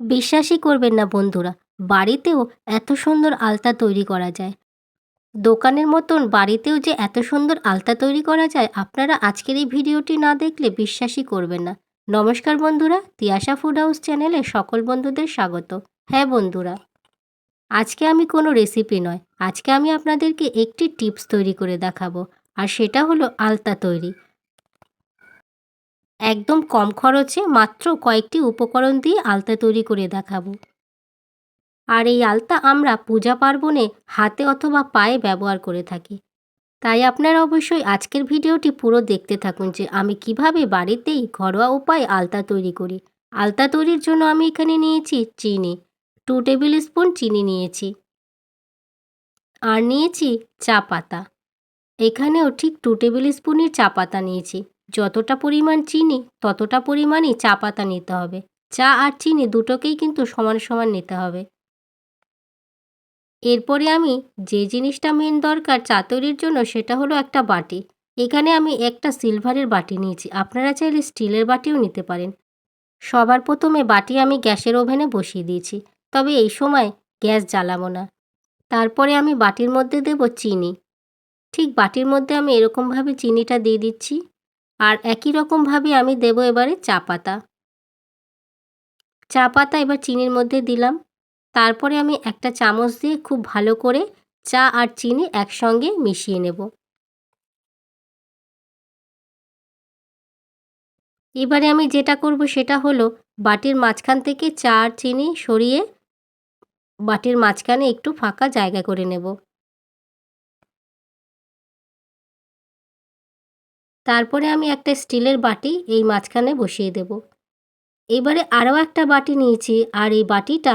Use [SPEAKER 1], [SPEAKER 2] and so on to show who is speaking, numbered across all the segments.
[SPEAKER 1] বিশ্বাসই করবেন না বন্ধুরা, বাড়িতেও এত সুন্দর আলতা তৈরি করা যায়। দোকানের মতন বাড়িতেও যে এত সুন্দর আলতা তৈরি করা যায়, আপনারা আজকের এই ভিডিওটি না দেখলে বিশ্বাসই করবেন না। নমস্কার বন্ধুরা, তিয়াশা ফুড হাউস চ্যানেলে সকল বন্ধুদের স্বাগত। হ্যাঁ বন্ধুরা, আজকে আমি কোনো রেসিপি নয়, আজকে আমি আপনাদেরকে একটি টিপস তৈরি করে দেখাবো, আর সেটা হলো আলতা তৈরি। একদম কম খরচে মাত্র কয়েকটি উপকরণ দিয়ে আলতা তৈরি করে দেখাবো। আর এই আলতা আমরা পূজা পার্বণে হাতে অথবা পায়ে ব্যবহার করে থাকি। তাই আপনারা অবশ্যই আজকের ভিডিওটি পুরো দেখতে থাকুন যে আমি কীভাবে বাড়িতেই ঘরোয়া উপায়ে আলতা তৈরি করি। আলতা তৈরির জন্য আমি এখানে নিয়েছি চিনি, টু টেবিল স্পুন চিনি নিয়েছি। আর নিয়েছি চা পাতা। এখানেও ঠিক টু টেবিল স্পুনের চা পাতা নিয়েছি। যতটা পরিমাণ চিনি, ততটা পরিমাণই চা পাতা নিতে হবে। চা আর চিনি দুটোকেই কিন্তু সমান সমান নিতে হবে। এরপরে আমি যে জিনিসটা মেন দরকার চা তৈরির জন্য সেটা হলো একটা বাটি। এখানে আমি একটা সিলভারের বাটি নিয়েছি। আপনারা চাইলে স্টিলের বাটিও নিতে পারেন। সবার প্রথমে বাটি আমি গ্যাসের ওভেনে বসিয়ে দিয়েছি। তবে এই সময় গ্যাস জ্বালাবো না। তারপরে আমি বাটির মধ্যে দেব চিনি। ঠিক বাটির মধ্যে আমি এরকমভাবে চিনিটা দিয়ে দিচ্ছি। আর একই রকমভাবে আমি দেব এবারে চা পাতা। চা পাতা এবার চিনির মধ্যে দিলাম। তারপরে আমি একটা চামচ দিয়ে খুব ভালো করে চা আর চিনি একসঙ্গে মিশিয়ে নেব। এবারে আমি যেটা করব সেটা হলো বাটির মাঝখান থেকে চা আর চিনি সরিয়ে বাটির মাঝখানে একটু ফাঁকা জায়গা করে নেব। তারপরে আমি একটা স্টিলের বাটি এই মাঝখানে বসিয়ে দেব। এবারে আরও একটা বাটি নিয়েছি আর এই বাটিটা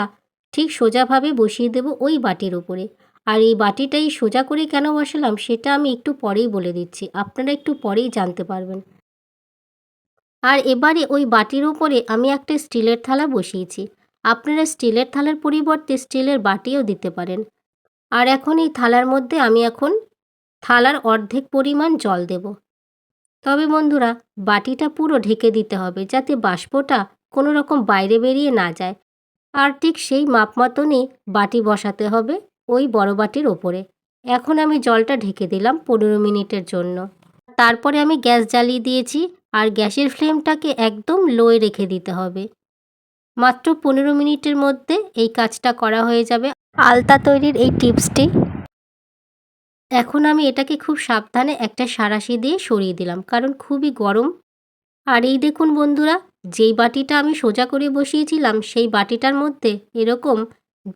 [SPEAKER 1] ঠিক সোজাভাবে বসিয়ে দেব ওই বাটির উপরে। আর এই বাটিটাই সোজা করে কেন বসালাম সেটা আমি একটু পরেই বলে দিচ্ছি, আপনারা একটু পরেই জানতে পারবেন। আর এবারে ওই বাটির উপরে আমি একটা স্টিলের থালা বসিয়েছি, আপনারা স্টিলের থালার পরিবর্তে স্টিলের বাটিও দিতে পারেন। আর এখন এই থালার মধ্যে আমি এখন থালার অর্ধেক পরিমাণ জল দেব। তবে বন্ধুরা, বাটিটা পুরো ঢেকে দিতে হবে যাতে বাষ্পটা কোনো রকম বাইরে বেরিয়ে না যায়। আর ঠিক সেই মাপ মতনই বাটি বসাতে হবে ওই বড় বাটির ওপরে। এখন আমি জলটা ঢেকে দিলাম পনেরো মিনিটের জন্য। তারপরে আমি গ্যাস জ্বালিয়ে দিয়েছি আর গ্যাসের ফ্লেমটাকে একদম লোয়ে রেখে দিতে হবে। মাত্র পনেরো মিনিটের মধ্যে এই কাজটা করা হয়ে যাবে। আলতা তৈরির এই টিপসটি এখন আমি এটাকে খুব সাবধানে একটা সারাশি দিয়ে সরিয়ে দিলাম, কারণ খুবই গরম। আর এই দেখুন বন্ধুরা, যেই বাটিটা আমি সোজা করে বসিয়েছিলাম, সেই বাটিটার মধ্যে এরকম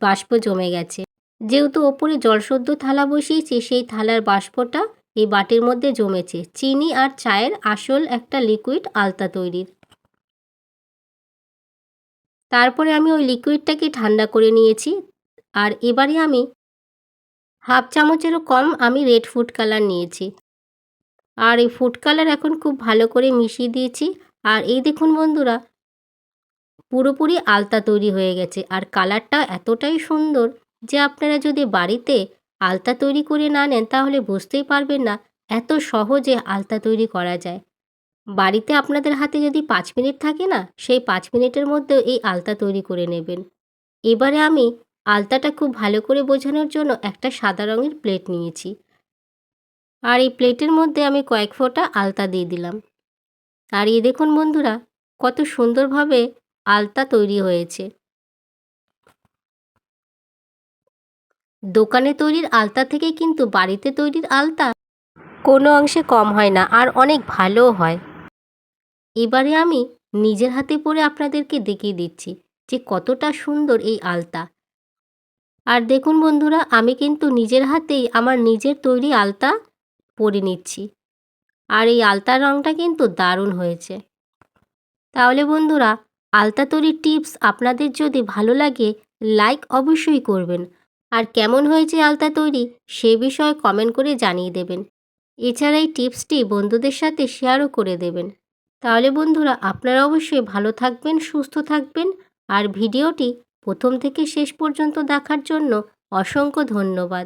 [SPEAKER 1] বাষ্প জমে গেছে। যেহেতু ওপরে জলসদ্য থালা বসিয়েছি, সেই থালার বাষ্পটা এই বাটির মধ্যে জমেছে। চিনি আর চায়ের আসল একটা লিকুইড আলতা তৈরির। তারপরে আমি ওই লিকুইডটাকে ঠান্ডা করে নিয়েছি। আর এবারে আমি হাফ চামচেরও কম আমি রেড ফুড কালার নিয়েছি। আর এই ফুড কালার এখন খুব ভালো করে মিশিয়ে দিয়েছি। আর এই দেখুন বন্ধুরা, পুরোপুরি আলতা তৈরি হয়ে গেছে। আর কালারটা এতটাই সুন্দর যে আপনারা যদি বাড়িতে আলতা তৈরি করে না নেন, তাহলে বুঝতেই পারবেন না এত সহজে আলতা তৈরি করা যায়। বাড়িতে আপনাদের হাতে যদি পাঁচ মিনিট থাকে না, সেই পাঁচ মিনিটের মধ্যেও এই আলতা তৈরি করে নেবেন। এবারে আমি আলতাটা খুব ভালো করে বোঝানোর জন্য একটা সাদা রঙের প্লেট নিয়েছি। আর এই প্লেটের মধ্যে আমি কয়েক ফোঁটা আলতা দিয়ে দিলাম। আর এই দেখুন বন্ধুরা, কত সুন্দরভাবে আলতা তৈরি হয়েছে। দোকানে তৈরির আলতা থেকে কিন্তু বাড়িতে তৈরির আলতা কোনো অংশে কম হয় না, আর অনেক ভালোও হয়। এবারে আমি নিজের হাতে পরে আপনাদেরকে দেখিয়ে দিচ্ছি যে কতটা সুন্দর এই আলতা। আর দেখুন বন্ধুরা, আমি কিন্তু নিজের হাতেই আমার নিজের তৈরি আলতা পরে নিচ্ছি। আর এই আলতার রঙটা কিন্তু দারুণ হয়েছে। তাহলে বন্ধুরা, আলতা তৈরির টিপস আপনাদের যদি ভালো লাগে, লাইক অবশ্যই করবেন। আর কেমন হয়েছে আলতা তৈরি, সে বিষয়ে কমেন্ট করে জানিয়ে দেবেন। এছাড়া এই টিপসটি বন্ধুদের সাথে শেয়ারও করে দেবেন। তাহলে বন্ধুরা, আপনারা অবশ্যই ভালো থাকবেন, সুস্থ থাকবেন, আর ভিডিওটি প্রথম থেকে শেষ পর্যন্ত দেখার জন্য অসংখ্য ধন্যবাদ।